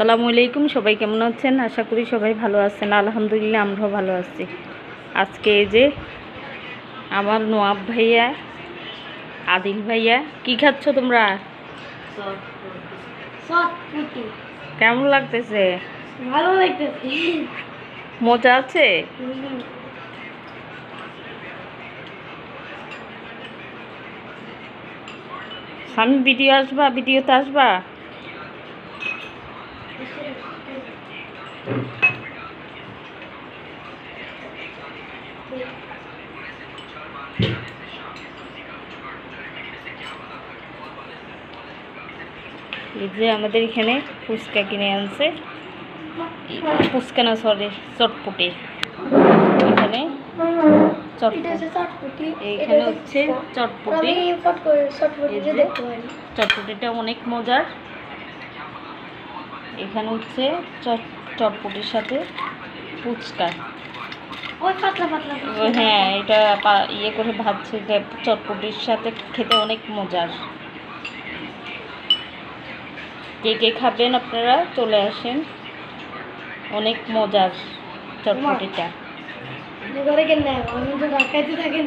সালামু আলাইকুম সবাই কেমন আছেন? আশা করি সবাই ভালো আছেন। আলহামদুলিল্লাহ আমরাও ভালো আছি। আজকে এই যে আমার নোয়াব ভাইয়া আদিল ভাইয়া কি খাচ্ছ তোমরা? কেমন লাগতেছে? ভালো লাগতেছে। মজা আছে? আমি ভিডিও আসবা? ভিডিওতে আসবা? এই যে আমাদের এখানে ফুচকা কিনে আনছে। ফুচকা না সরি চটপটি। এখানে এটা হচ্ছে চটপুটি। চটপটিটা অনেক মজার। এখানে হচ্ছে চট চটপটির সাথে ফুচকা। ওই পাতলা পাতলা হ্যাঁ এটা ইয়ে করে ভাবছে যে চটপটির সাথে খেতে অনেক মজার। কে কে খাবেন আপনারা? চলে আসেন। অনেক মজার চটপটিটা। ঘরে তো ঢাকাইতে থাকেন?